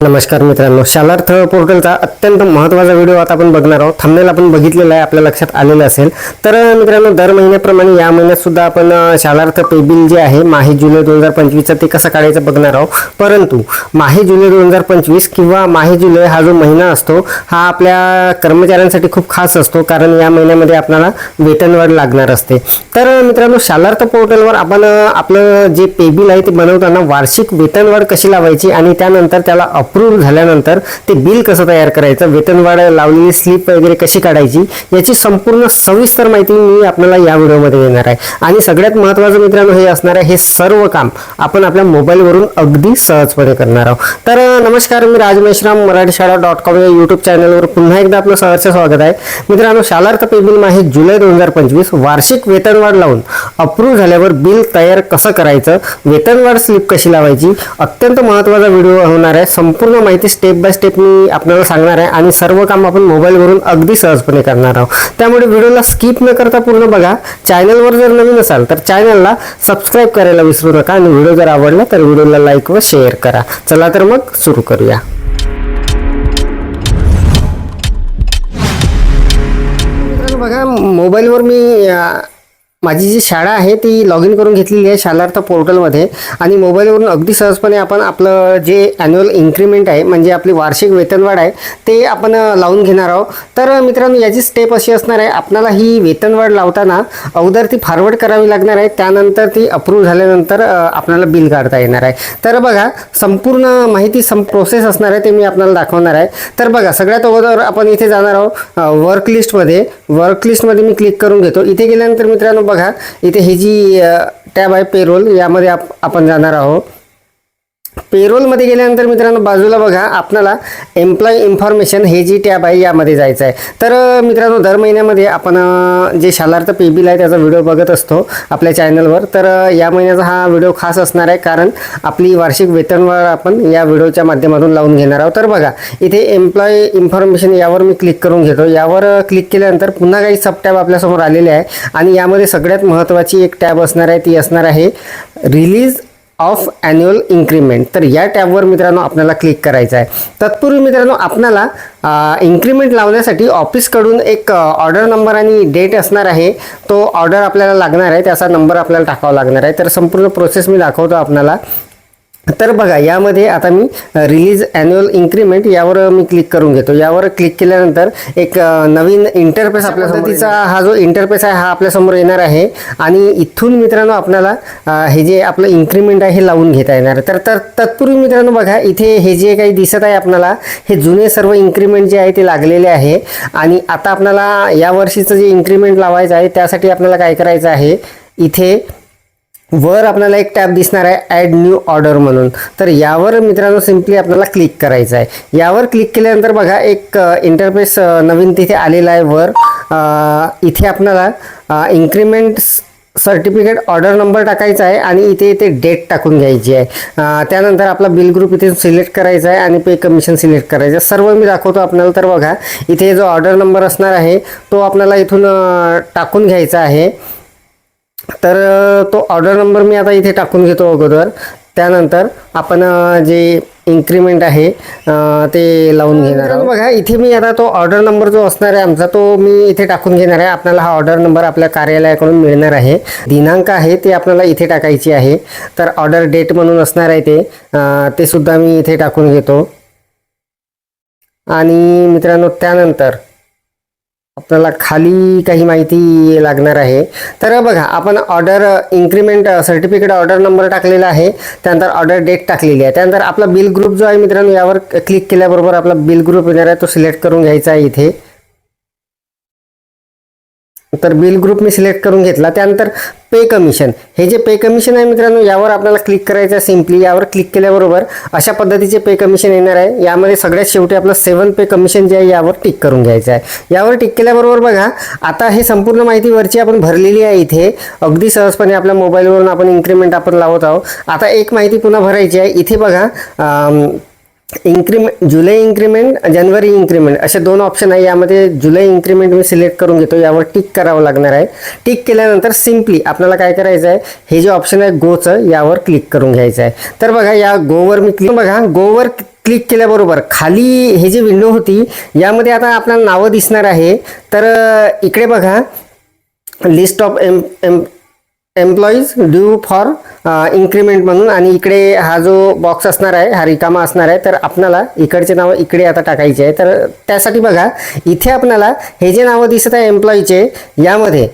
नमस्कार मित्रांनो शालार्थ पोर्टलचा अत्यंत महत्त्वाचा व्हिडिओ आता आपण बघणार आहोत. थांबनेल आपण बघितलेला आहे आपल्या लक्षात आलेलं असेल. तर मित्रांनो दर महिन्याप्रमाणे या महिन्यात सुद्धा आपण शालार्थ पेबिल जे आहे माहे जुलै दोन हजार पंचवीसचं ते कसं काढायचं बघणार आहोत. परंतु माहे जुलै दोन हजार पंचवीस किंवा माहे जुलै हा जो महिना असतो हा आपल्या कर्मचाऱ्यांसाठी खूप खास असतो कारण या महिन्यामध्ये आपल्याला वेतनवाढ लागणार असते. तर मित्रांनो शालार्थ पोर्टलवर आपण आपलं जे पेबिल आहे ते बनवताना वार्षिक वेतनवाढ कशी लावायची आणि त्यानंतर त्याला अप्रूव्ह झाल्यानंतर ते बिल कसं तयार करायचं वेतनवाढ लावलेली स्लिप वगैरे कशी काढायची याची संपूर्ण सविस्तर माहिती मी आपल्याला या व्हिडिओमध्ये देणार आहे. आणि सगळ्यात महत्त्वाचं मित्रांनो हे असणार आहे हे सर्व काम आपण आपल्या मोबाईलवरून अगदी सहजपणे करणार आहोत. तर नमस्कार मी राज मेश्राम मराठी शाळा डॉट कॉम या यूट्यूब चॅनलवर पुन्हा एकदा आपलं सहर्ष स्वागत आहे. मित्रांनो शालार्थ पे बिल माहे जुलै दोन हजार पंचवीस वार्षिक वेतनवाढ लावून अप्रूव्ह झाल्यावर बिल तयार कसं करायचं वेतनवाढ स्लिप कशी लावायची अत्यंत महत्त्वाचा व्हिडिओ होणार आहे. संपूर्ण माहिती स्टेप बाय स्टेप मी आपल्याला सांगणार आहे आणि सर्व काम आपण मोबाईलवरून अगदी सहजपणे करणार आहोत. त्यामुळे व्हिडिओला स्किप न करता पूर्ण बघा. चॅनलवर जर नवीन असाल तर चॅनलला सबस्क्राईब करायला विसरू नका आणि व्हिडिओ जर आवडला तर व्हिडिओला लाईक व शेअर करा. चला तर मग सुरू करूया. बघा मोबाईलवर मी माझी जी शाळा आहे ती लॉग इन करून घेतलेली आहे शालार्थ पोर्टलमध्ये. आणि मोबाईलवरून अगदी सहजपणे आपण आपलं जे ॲन्युअल इन्क्रीमेंट आहे म्हणजे आपली वार्षिक वेतनवाढ आहे ते आपण लावून घेणार आहोत. तर मित्रांनो याची स्टेप अशी असणार आहे आपल्याला ही वेतनवाढ लावताना अगोदर ती फॉरवर्ड करावी लागणार आहे त्यानंतर ती अप्रूव्ह झाल्यानंतर आपल्याला बिल काढता येणार आहे. तर बघा संपूर्ण माहिती सम प्रोसेस असणार आहे ते मी आपल्याला दाखवणार आहे. तर बघा सगळ्यात अगोदर आपण इथे जाणार आहोत वर्क लिस्टमध्ये वर्क लिस्टमध्ये मी क्लिक करून घेतो. इथे गेल्यानंतर मित्रांनो बघा. इथे ही जी टॅब आहे पेरोल यामध्ये आप आपण जाणार आहोत. पेरोलमध्ये गेल्यानंतर मित्रांनो बाजूला बघा आपल्याला एम्प्लॉय इन्फॉर्मेशन हे जी टॅब आहे यामध्ये जायचं आहे. तर मित्रांनो दर महिन्यामध्ये आपण जे शालार्थ पे बिल आहे त्याचा व्हिडिओ बघत असतो आपल्या चॅनलवर तर या महिन्याचा हा व्हिडिओ खास असणार आहे कारण आपली वार्षिक वेतनवाढ आपण या व्हिडिओच्या माध्यमातून लावून घेणार आहोत. तर बघा इथे एम्प्लॉय इन्फॉर्मेशन यावर मी क्लिक करून घेतो. यावर क्लिक केल्यानंतर पुन्हा काही सब टॅब आपल्यासमोर आलेले आहे. आणि यामध्ये सगळ्यात महत्त्वाची एक टॅब असणार आहे ती असणार आहे रिलीज ऑफ ॲन्युअल इन्क्रीमेंट तर या टॅबवर मित्रांनो आपल्याला क्लिक करायचं आहे तत्पूर्वी मित्रांनो आपल्याला इन्क्रीमेंट लावण्यासाठी ऑफिसकडून एक ऑर्डर नंबर आणि डेट असणार आहे. तो ऑर्डर आपल्याला लागणार आहे. त्याचा नंबर आपल्याला टाकावा लागणार आहे. तर संपूर्ण प्रोसेस मी दाखवतो आपल्याला तर बघा यामध्ये आता मी रिलीज ॲन्युअल इन्क्रीमेंट यावर मी क्लिक करून घेतो. यावर क्लिक केल्यानंतर एक नवीन इंटरफेस आपल्या पद्धतीचा हा जो इंटरफेस आहे हा आपल्यासमोर येणार आहे. आणि इथून मित्रांनो आपल्याला हे जे आपलं इन्क्रीमेंट आहे हे लावून घेता येणार आहे. तर तर तत्पूर्वी मित्रांनो बघा इथे हे जे काही दिसत आहे आपल्याला हे जुने सर्व इन्क्रीमेंट जे आहे ते लागलेले आहे. आणि आता आपल्याला या वर्षीचं जे इन्क्रीमेंट लावायचं आहे त्यासाठी आपल्याला काय करायचं आहे? इथे वर आपल्याला एक टॅब दिसणार आहे ॲड न्यू ऑर्डर म्हणून. तर यावर मित्रांनो सिम्पली आपल्याला क्लिक करायचं आहे. यावर क्लिक केल्यानंतर बघा एक इंटरफेस नवीन तिथे आलेला आहे वर. इथे आपल्याला इन्क्रीमेंट सर्टिफिकेट ऑर्डर नंबर टाकायचा आहे आणि इथे इथे डेट टाकून घ्यायची आहे. त्यानंतर आपला बिल ग्रुप इथे सिलेक्ट करायचा आहे आणि पे कमिशन सिलेक्ट करायचं आहे. सर्व मी दाखवतो आपल्याला तर बघा इथे जो ऑर्डर नंबर असणार आहे तो आपल्याला इथून टाकून घ्यायचा आहे. तर तो ऑर्डर नंबर मी आता इथे टाकून घेतो अगोदर. त्यानंतर आपण जे इन्क्रीमेंट आहे ते लावून घेणार आहोत. बघा इथे मी आता तो ऑर्डर नंबर जो असणार आहे आमचा तो मी इथे टाकून घेणार आहे. आपल्याला हा ऑर्डर नंबर आपल्या कार्यालयाकडून मिळणार आहे. दिनांक आहे ते आपल्याला इथे टाकायची आहे. तर ऑर्डर डेट म्हणून असणार आहे ते. ते सुद्धा मी इथे टाकून घेतो. आणि मित्रांनो त्यानंतर आपल्याला खाली काही माहिती लागणार आहे. तर बघा आपण order increment certificate order number टाकलेला आहे. त्यानंतर ऑर्डर डेट टाकलेली आहे. त्यानंतर आपला बिल ग्रुप जो आहे मित्रांनो यावर क्लिक केल्याबरोबर आपला बिल ग्रुप येणार आहे. तो सिलेक्ट करून घ्यायचा आहे इथे. तर बिल ग्रुप मी सिलेक्ट करून घेतला. त्यानंतर पे कमिशन. हे जे पे कमिशन आहे मित्रांनो यावर आपल्याला क्लिक करायचं आहे सिम्पली यावर क्लिक केल्याबरोबर अशा पद्धतीचे पे कमिशन येणार आहे. यामध्ये सगळ्यात शेवटी आपलं सेवन पे कमिशन जे आहे यावर टिक करून घ्यायचं आहे. यावर टिक केल्याबरोबर बघा आता हे संपूर्ण माहिती वरची आपण भरलेली आहे इथे. अगदी सहजपणे आपल्या मोबाईलवरून आपण इन्क्रीमेंट आपण लावत आहोत. आता एक माहिती पुन्हा भरायची आहे. इथे बघा इन्क्रीमेंट जुलै इन्क्रीमेंट जानेवारी इन्क्रीमेंट असे दोन ऑप्शन आहे. यामध्ये जुलै इन्क्रीमेंट मी सिलेक्ट करून घेतो. यावर टिक करावं लागणार आहे. टिक केल्यानंतर सिम्पली आपल्याला काय करायचं आहे हे जे ऑप्शन आहे गोचं यावर क्लिक करून घ्यायचं आहे तर बघा या गोवर मी क्लिक बघा गोवर क्लिक केल्याबरोबर खाली हे जी विंडो होती यामध्ये आता आपल्याला नावं दिसणार आहे. तर इकडे बघा. List of M M employees due for increment म्हणून. आणि इकडे हा जो बॉक्स असणार आहे हा रिकामा असणार आहे तर आपणाला इकडचे नावं इकडे आता टाकायचे आहे. तर त्यासाठी बघा इथे आपणाला हे जे नावं दिसत आहे एम्प्लॉईचे यामध्ये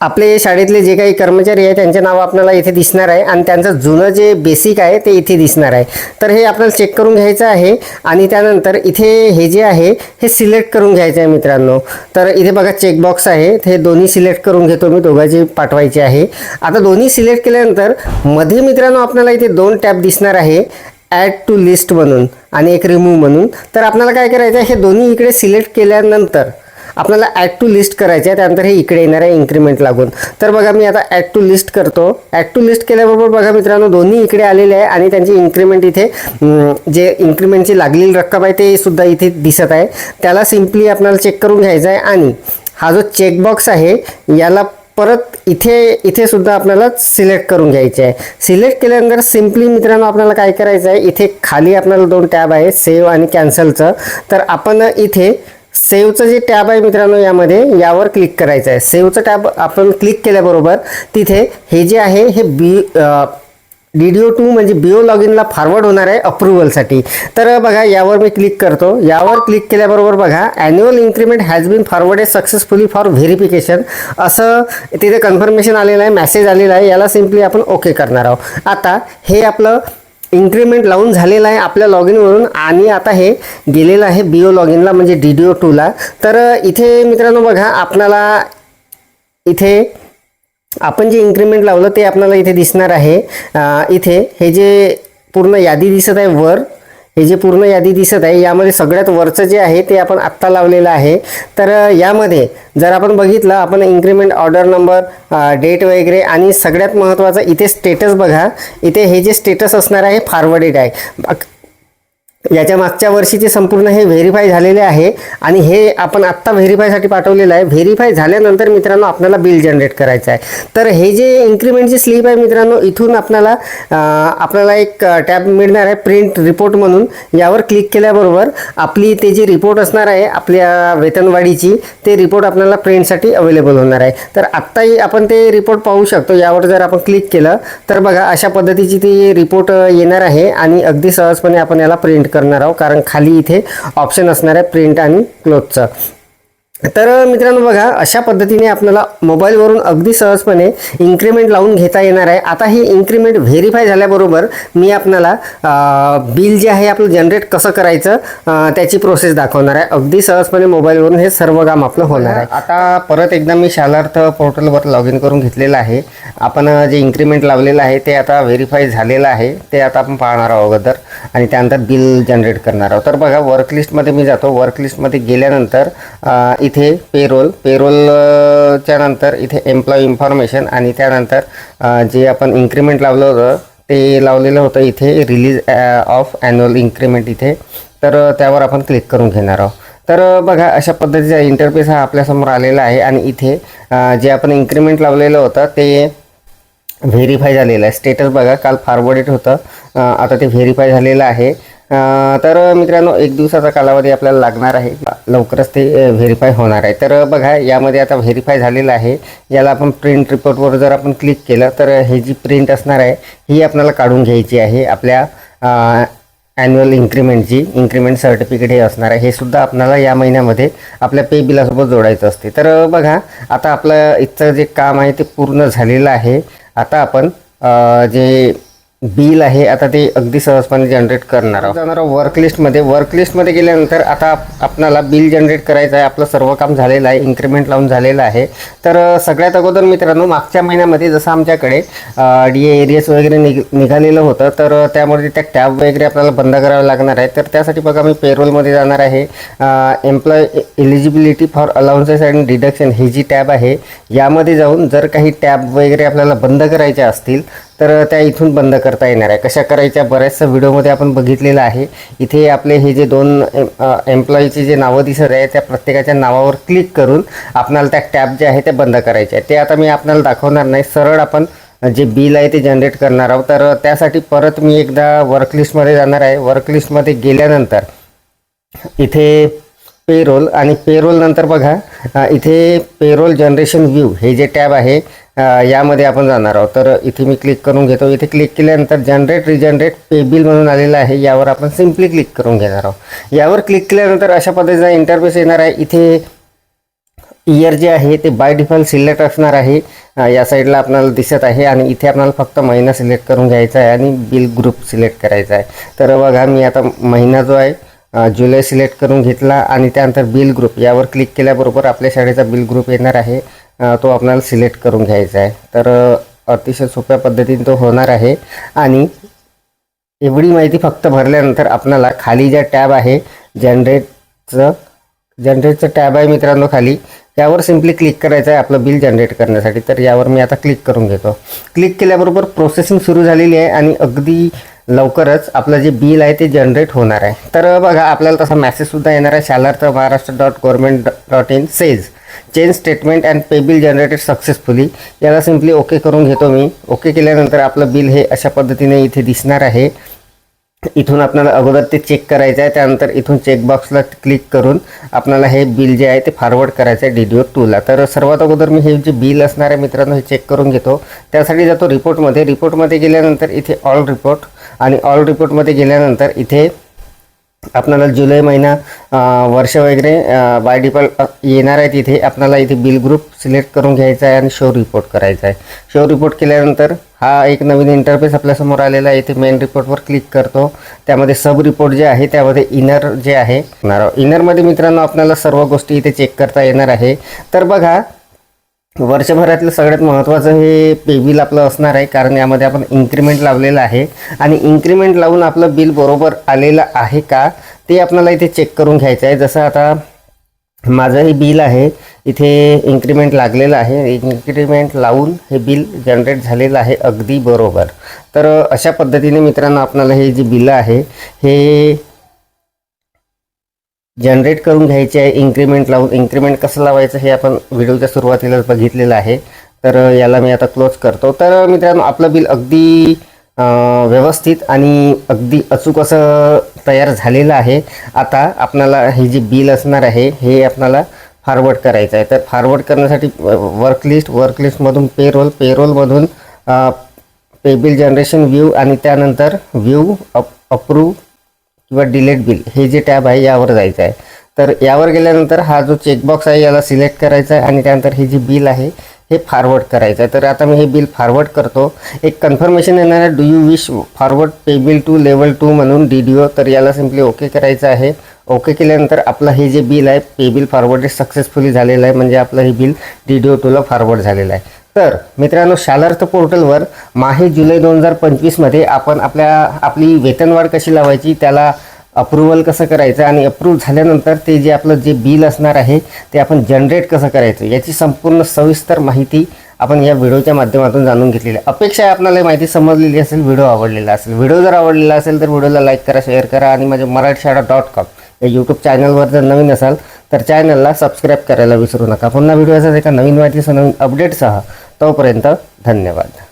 आपले शाळेतले जे काही कर्मचारी आहे त्यांचे नाव आपल्याला इथे दिसणार आहे आणि त्यांचं जुनं जे बेसिक आहे ते इथे दिसणार आहे. तर हे आपल्याला चेक करून घ्यायचं आहे आणि त्यानंतर इथे हे जे आहे हे सिलेक्ट करून घ्यायचं आहे मित्रांनो. तर इथे बघा चेकबॉक्स आहे हे दोन्ही सिलेक्ट करून घेतो मी दोघांची पाठवायचे आहे. आता दोन्ही सिलेक्ट केल्यानंतरमध्ये मित्रांनो आपल्याला इथे दोन टॅब दिसणार आहे ॲड टू लिस्ट म्हणून आणि एक रिमूव्ह म्हणून. तर आपल्याला काय करायचं आहे हे दोन्ही इकडे सिलेक्ट केल्यानंतर आपल्याला ॲड टू लिस्ट करायचे आहे त्यानंतर हे इकडे येणार आहे इन्क्रीमेंट लागून. तर बघा मी आता ॲड टू लिस्ट करतो. ॲड टू लिस्ट केल्याबरोबर बघा मित्रांनो दोन्ही इकडे आलेले आहे आणि त्यांची इन्क्रीमेंट इथे जे इन्क्रीमेंटची लागलेली रक्कम आहे ते सुद्धा इथे दिसत आहे. त्याला सिम्पली आपल्याला चेक करून घ्यायचं आहे आणि हा जो चेकबॉक्स आहे याला परत इथे इथे सुद्धा आपल्याला सिलेक्ट करून घ्यायचे आहे. सिलेक्ट केल्यानंतर सिम्पली मित्रांनो आपल्याला काय करायचं आहे इथे खाली आपल्याला दोन टॅब आहे सेव्ह आणि कॅन्सलचं तर आपण इथे सेव्हचं जे टॅब आहे मित्रांनो यामध्ये यावर क्लिक करायचं आहे. सेव्हचं टॅब आपण क्लिक केल्याबरोबर तिथे हे जे आहे हे B D D O two म्हणजे बिओ लॉग इनला फॉरवर्ड होणार आहे अप्रुव्हलसाठी तर बघा यावर मी क्लिक करतो. यावर क्लिक केल्याबरोबर बघा annual increment has been forwarded successfully for verification असं तिथे कन्फर्मेशन आलेलं आहे मेसेज आलेला आहे याला सिम्पली आपण ओके करणार आहोत. आता हे आपलं इन्क्रीमेंट लावून झालेलं आहे आपल्या लॉग इनवरून आणि आता हे गेलेलं आहे बिओ लॉग इनला म्हणजे डी डी ओ टूला तर इथे मित्रांनो बघा आपणाला इथे आपण जे इन्क्रीमेंट लावलं ते आपल्याला इथे दिसणार आहे. इथे हे जे पूर्ण यादी दिसत आहे वर हे जे पूर्ण यादी दिसत आहे यामध्ये सगळ्यात वरचं जे आहे ते आपण आत्ता लावलेलं आहे. तर यामध्ये जर आपण बघितलं आपण इन्क्रीमेंट ऑर्डर नंबर डेट वगैरे आणि सगळ्यात महत्त्वाचं इथे स्टेटस बघा. इथे हे जे स्टेटस असणार आहे फॉरवर्डेड आहे. याच्या मागच्या वर्षीचे संपूर्ण हे व्हेरीफाय झालेले आहे आणि हे आपण आत्ता व्हेरीफायसाठी पाठवलेलं आहे. व्हेरीफाय झाल्यानंतर मित्रांनो आपल्याला बिल जनरेट करायचं आहे. तर हे जे इन्क्रीमेंटची स्लिप आहे मित्रांनो इथून आपल्याला आपल्याला एक टॅब मिळणार आहे प्रिंट रिपोर्ट म्हणून. यावर क्लिक केल्याबरोबर आपली ते जी रिपोर्ट असणार आहे आपल्या वेतनवाढीची ते रिपोर्ट आपल्याला प्रिंटसाठी अवेलेबल होणार आहे. तर आत्ताही आपण ते रिपोर्ट पाहू शकतो. यावर जर आपण क्लिक केलं तर बघा अशा पद्धतीची ती रिपोर्ट येणार आहे आणि अगदी सहजपणे आपण याला प्रिंट करणार आहोत. कारण खाली इथे ऑप्शन असणार आहे प्रिंट आणि क्लोथचं तर मित्रांनो बघा अशा पद्धतीने आपल्याला मोबाईलवरून अगदी सहजपणे इन्क्रीमेंट लावून घेता येणार आहे. आता हे इन्क्रीमेंट व्हेरीफाय झाल्याबरोबर मी आपल्याला बिल जे आहे आपलं जनरेट कसं करायचं त्याची प्रोसेस दाखवणार आहे. अगदी सहजपणे मोबाईलवरून हे सर्व काम आपलं होणार आहे. आता परत एकदा मी शालार्थ पोर्टलवर लॉग इन करून घेतलेलं आहे. आपण जे इन्क्रीमेंट लावलेलं आहे ते आता व्हेरीफाय झालेलं आहे. ते आता आपण पाहणार आहोत अगोदर. आणि त्यानंतर बिल जनरेट करणार आहोत. तर बघा वर्क लिस्टमध्ये मी जातो. वर्क लिस्टमध्ये गेल्यानंतर इथे पेरोल पेरोलच्या नंतर इथे एम्प्लॉई इन्फॉर्मेशन आणि त्यानंतर जे आपण इन्क्रीमेंट लावलं होतं ते लावलेलं होतं इथे रिलीज ऑफ ॲन्युअल इन्क्रीमेंट इथे. तर त्यावर आपण क्लिक करून घेणार आहोत. तर बघा अशा पद्धतीचा इंटरफेस हा आपल्यासमोर आलेला आहे आणि इथे जे आपण इन्क्रीमेंट लावलेलं होतं ते व्हेरीफाय झालेलं आहे. स्टेटस बघा काल फॉरवर्डेड होतं. आता ते व्हेरीफाय झालेलं आहे. तर मित्रांनो एक दिवसाचा कालावधी आपल्याला लागणार आहे. लवकरच ते व्हेरीफाय होणार आहे. तर बघा यामध्ये आता व्हेरीफाय झालेलं आहे. याला आपण प्रिंट रिपोर्टवर जर आपण क्लिक केलं तर हे जी प्रिंट असणार आहे ही आपल्याला काढून घ्यायची आहे. आपल्या ॲन्युअल इन्क्रीमेंटची इन्क्रीमेंट सर्टिफिकेट हे असणार आहे. हे सुद्धा आपल्याला या महिन्यामध्ये आपल्या पे बिलासोबत जोडायचं असते. तर बघा आता आपलं इथचं जे काम आहे ते पूर्ण झालेलं आहे. आता आपण जे बिल आहे आता ते अगदी सहजपणे जनरेट करणार आहोत. जाणार वर्क लिस्टमध्ये वर्क लिस्टमध्ये गेल्यानंतर आता आपणाला बिल जनरेट करायचं आहे. आपलं सर्व काम झालेलं आहे. इन्क्रीमेंट लावून झालेलं आहे. तर सगळ्यात अगोदर मित्रांनो मागच्या महिन्यामध्ये जसं आमच्याकडे डी ए एरियस वगैरे निघ निघालेलं होतं तर त्यामध्ये त्या टॅब वगैरे आपल्याला बंद करावं लागणार आहे तर त्यासाठी बघा मी पेरोलमध्ये जाणार आहे. Employee eligibility for allowances and deduction ही जी टॅब आहे यामध्ये जाऊन जर काही टॅब वगैरे आपल्याला बंद करायच्या असतील तर त्या इथून बंद करता येणार आहे. कशा करायच्या? बऱ्याचशा व्हिडिओमध्ये आपण बघितलेलं आहे. इथे आपले हे जे दोन एम्प्लॉईचे जे नावं दिसत आहे त्या प्रत्येकाच्या नावावर क्लिक करून आपणाला त्या टॅब जे आहे ते बंद करायचे आहे ते आता मी आपल्याला दाखवणार नाही. सरळ आपण जे बिल आहे ते जनरेट करणार आहोत. तर त्यासाठी परत मी एकदा वर्कलिस्टमध्ये जाणार आहे. वर्कलिस्टमध्ये गेल्यानंतर इथे पेरोल आणि पेरोल नंतर बघा इथे पेरोल जनरेशन व्ह्यू हे जे टॅब आहे यामध्ये आपण जाणार आहोत. तर इथे मी क्लिक करून घेतो. इथे क्लिक केल्यानंतर जनरेट रिजनरेट पे बिल म्हणून आलेलं आहे. यावर आपण सिम्पली क्लिक करून घेणार आहोत. यावर क्लिक केल्यानंतर अशा पद्धतीचा इंटरफेस येणार आहे. इथे इयर जे आहे ते बाय डिफॉल्ट सिलेक्ट असणार आहे. या साईडला आपल्याला दिसत आहे आणि इथे आपल्याला फक्त महिना सिलेक्ट करून घ्यायचा आहे आणि बिल ग्रुप सिलेक्ट करायचा आहे. तर बघा मी आता महिना जो आहे जुलै सिलेक्ट करून घेतला आणि त्यानंतर बिल ग्रुप यावर क्लिक केल्याबरोबर आपल्या शाळेचा बिल ग्रुप येणार आहे. तो आपल्याला सिलेक्ट करून घ्यायचा आहे. तर अतिशय सोप्या पद्धतीने तो होणार आहे. आणि एवढी माहिती फक्त भरल्यानंतर आपल्याला खाली ज्या टॅब आहे जनरेटचं जनरेटचं टॅब आहे मित्रांनो खाली यावर सिम्पली क्लिक करायचं आहे आपलं बिल जनरेट करण्यासाठी. तर यावर मी आता क्लिक करून घेतो. क्लिक केल्याबरोबर प्रोसेसिंग सुरू झालेली आहे आणि अगदी लवकरच आपलं जे बिल आहे ते जनरेट होणार आहे. तर बघा आपल्याला तसा मॅसेजसुद्धा येणार आहे. Shalarth Maharashtra dot government dot in says change statement and pay bill generated successfully याला सिम्पली ओके करून घेतो मी. ओके केल्यानंतर आपलं बिल हे अशा पद्धतीने इथे दिसणार आहे. इथून आपल्याला अगोदर ते चेक करायचं आहे. त्यानंतर इथून चेकबॉक्सला क्लिक करून आपल्याला हे बिल जे आहे ते फॉरवर्ड करायचं आहे डी डी ओ टूला तर सर्वात अगोदर मी हे जे बिल असणार आहे मित्रांनो हे चेक करून घेतो. त्यासाठी जातो रिपोर्टमध्ये रिपोर्टमध्ये गेल्यानंतर इथे ऑल रिपोर्ट आणि ऑल रिपोर्टमध्ये गेल्यानंतर इथे आपल्याला जुलै महिना वर्ष वगैरे बाय डिफॉल्ट येणार आहे तिथे. आपल्याला इथे बिल ग्रुप सिलेक्ट करून घ्यायचा आहे आणि शो रिपोर्ट करायचा आहे. शो रिपोर्ट केल्यानंतर हा एक नवीन इंटरफेस आपल्यासमोर आलेला आहे. इथे मेन रिपोर्टवर क्लिक करतो. त्यामध्ये सब रिपोर्ट जे आहे त्यामध्ये इनर जे आहे इनरमध्ये मित्रांनो आपल्याला सर्व गोष्टी इथे चेक करता येणार आहे. तर बघा वर्षभरातलं सगळ्यात महत्त्वाचं हे पे बिल आपलं असणार आहे कारण यामध्ये आपण इन्क्रीमेंट लावलेलं आहे. आणि इन्क्रीमेंट लावून आपलं बिल बरोबर आलेलं आहे का ते आपल्याला इथे चेक करून घ्यायचं आहे. जसं आता माझं हे बिल आहे इथे इन्क्रीमेंट लागलेलं आहे. इन्क्रीमेंट लावून हे बिल जनरेट झालेलं आहे अगदी बरोबर. तर अशा पद्धतीने मित्रांनो आपल्याला हे जे बिलं आहे हे जनरेट करून घ्यायचे आहे इन्क्रीमेंट लावून इन्क्रीमेंट कसं लावायचं हे आपण व्हिडिओच्या सुरुवातीलाच बघितलेलं आहे. तर याला मी आता क्लोज करतो. तर मित्रांनो आपलं बिल अगदी व्यवस्थित आणि अगदी अचूक असं तयार झालेलं आहे. आता आपल्याला हे जे बिल असणार आहे हे आपल्याला फॉरवर्ड करायचं आहे. तर फॉरवर्ड करण्यासाठी वर्क लिस्ट वर्क लिस्टमधून पेरोल पेरोलमधून पे बिल जनरेशन व्ह्यू आणि त्यानंतर व्ह्यू अप अप्रूव्ह किंवा डिलेट बिल हे जे टॅब आहे यावर जायचं आहे. तर यावर गेल्यानंतर हा जो चेकबॉक्स आहे याला सिलेक्ट करायचा आहे आणि त्यानंतर हे जे बिल आहे हे फॉरवर्ड करायचं आहे. तर आता मी हे बिल फॉरवर्ड करतो. एक कन्फर्मेशन येणार आहे do you wish forward pay bill to level two म्हणून डी डी ओ तर याला सिम्पली ओके करायचं आहे. ओके केल्यानंतर आपलं हे जे बिल आहे पे बिल फॉरवर्ड सक्सेसफुली झालेलं आहे. म्हणजे आपलं हे बिल डी डी ओ टूला फॉरवर्ड झालेलं आहे. तर मित्रांनो शालार्थ पोर्टलवर माहे जुलै दोन हजार पंचवीसमध्ये आपण आपल्या आपली वेतनवाढ कशी लावायची त्याला अप्रुव्हल कसं करायचं आणि अप्रूव्ह झाल्यानंतर ते जे आपलं जे बिल असणार आहे ते आपण जनरेट कसं करायचं याची संपूर्ण सविस्तर माहिती आपण या व्हिडिओच्या माध्यमातून जाणून घेतलेली आहे. अपेक्षा आपल्याला माहिती समजलेली असेल व्हिडिओ आवडलेला असेल. व्हिडिओ जर आवडलेला असेल तर व्हिडिओला लाईक करा शेअर करा आणि माझ्या मराठी शाळा डॉट कॉम या यूट्यूब चॅनलवर जर नवीन असाल तर चॅनलला सबस्क्राईब करायला विसरू नका. पुन्हा व्हिडिओ असाच एका नवीन माहितीसह नवीन अपडेटसह तोपर्यंत धन्यवाद.